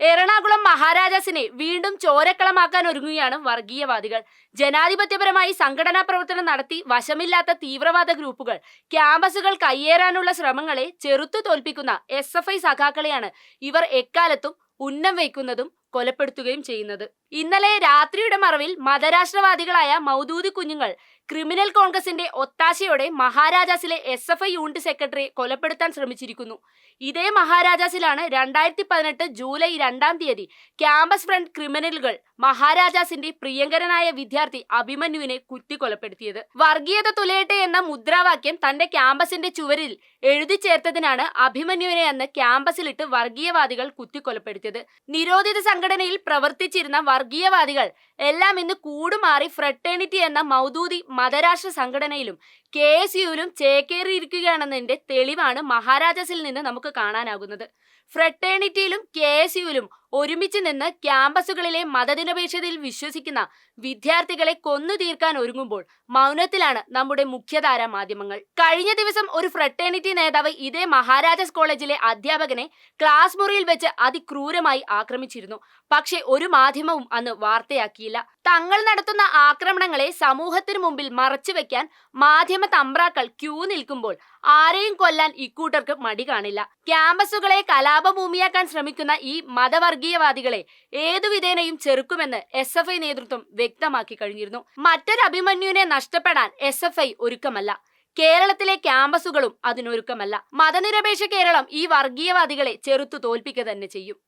എറണാകുളം മഹാരാജാസിനെ വീണ്ടും ചോരക്കളമാക്കാൻ ഒരുങ്ങുകയാണ് വർഗീയവാദികൾ. ജനാധിപത്യപരമായി സംഘടനാ പ്രവർത്തനം നടത്തി വശമില്ലാത്ത തീവ്രവാദ ഗ്രൂപ്പുകൾ ക്യാമ്പസുകൾ കയ്യേറാനുള്ള ശ്രമങ്ങളെ ചെറുത്തു തോൽപ്പിക്കുന്ന എസ് സഖാക്കളെയാണ് ഇവർ എക്കാലത്തും ഉന്നം വയ്ക്കുന്നതും കൊലപ്പെടുത്തുകയും ചെയ്യുന്നത്. ഇന്നലെ രാത്രിയുടെ മറവിൽ മതരാഷ്ട്രവാദികളായ മൗദൂദി കുഞ്ഞുങ്ങൾ ക്രിമിനൽ കോൺഗ്രസിന്റെ ഒത്താശയോടെ മഹാരാജാസിലെ എസ് എഫ് ഐ യൂണിറ്റ് സെക്രട്ടറിയെ കൊലപ്പെടുത്താൻ ശ്രമിച്ചിരിക്കുന്നു. ഇതേ മഹാരാജാസിലാണ് രണ്ടായിരത്തി പതിനെട്ട് ജൂലൈ രണ്ടാം തീയതി ക്യാമ്പസ് ഫ്രണ്ട് ക്രിമിനലുകൾ മഹാരാജാസിന്റെ പ്രിയങ്കരനായ വിദ്യാർത്ഥി അഭിമന്യുവിനെ കുത്തിക്കൊലപ്പെടുത്തിയത്. വർഗീയത തുലയട്ടെ എന്ന മുദ്രാവാക്യം തന്റെ ക്യാമ്പസിന്റെ ചുവരിൽ എഴുതി ചേർത്തതിനാണ് അഭിമന്യുവിനെ അന്ന് ക്യാമ്പസിലിട്ട് വർഗീയവാദികൾ കുത്തിക്കൊലപ്പെടുത്തിയത്. നിരോധിത സംഘടനയിൽ പ്രവർത്തിച്ചിരുന്ന വർഗീയവാദികൾ. എല്ലാം ഇന്ന് കൂടുമാറി ഫ്രട്ടേണിറ്റി എന്ന മൗദൂദി മതരാഷ്ട്ര സംഘടനയിലും കെ എസ് യുവിലും ചേക്കേറിയിരിക്കുകയാണെന്നതിന്റെ തെളിവാണ് മഹാരാജസിൽ നിന്ന് നമുക്ക് കാണാനാകുന്നത്. ഫ്രട്ടേണിറ്റിയിലും കെ എസ് യുവിലും ഒരുമിച്ച് നിന്ന് ക്യാമ്പസുകളിലെ മതനിരപേക്ഷതയിൽ വിശ്വസിക്കുന്ന വിദ്യാർത്ഥികളെ കൊന്നു തീർക്കാൻ ഒരുങ്ങുമ്പോൾ മൗനത്തിലാണ് നമ്മുടെ മുഖ്യധാര മാധ്യമങ്ങൾ. കഴിഞ്ഞ ദിവസം ഒരു ഫ്രട്ടേണിറ്റി നേതാവ് ഇതേ മഹാരാജാസ് കോളേജിലെ അധ്യാപകനെ ക്ലാസ് മുറിയിൽ വെച്ച് അതിക്രൂരമായി ആക്രമിച്ചിരുന്നു. പക്ഷേ ഒരു മാധ്യമവും അന്ന് വാർത്തയാക്കിയില്ല. തങ്ങൾ നടത്തുന്ന ആക്രമണങ്ങളെ സമൂഹത്തിനു മുമ്പിൽ മറച്ചുവെക്കാൻ മാധ്യമ തമ്പ്രാക്കൾ ക്യൂ നിൽക്കുമ്പോൾ ആരെയും കൊല്ലാൻ ഇക്കൂട്ടർക്ക് മടി കാണില്ല. ക്യാമ്പസുകളെ കലാപഭൂമിയാക്കാൻ ശ്രമിക്കുന്ന ഈ മതവർഗീയവാദികളെ ഏതു വിധേനയും ചെറുക്കുമെന്ന് എസ് എഫ് ഐ നേതൃത്വം വ്യക്തമാക്കി കഴിഞ്ഞിരുന്നു. മറ്റൊരു അഭിമന്യുവിനെ നഷ്ടപ്പെടാൻ എസ് എഫ് ഐ ഒരുക്കമല്ല. കേരളത്തിലെ ക്യാമ്പസുകളും അതിനൊരുക്കമല്ല. മതനിരപേക്ഷ കേരളം ഈ വർഗീയവാദികളെ ചെറുത്തു തോൽപ്പിക്കുക തന്നെ ചെയ്യും.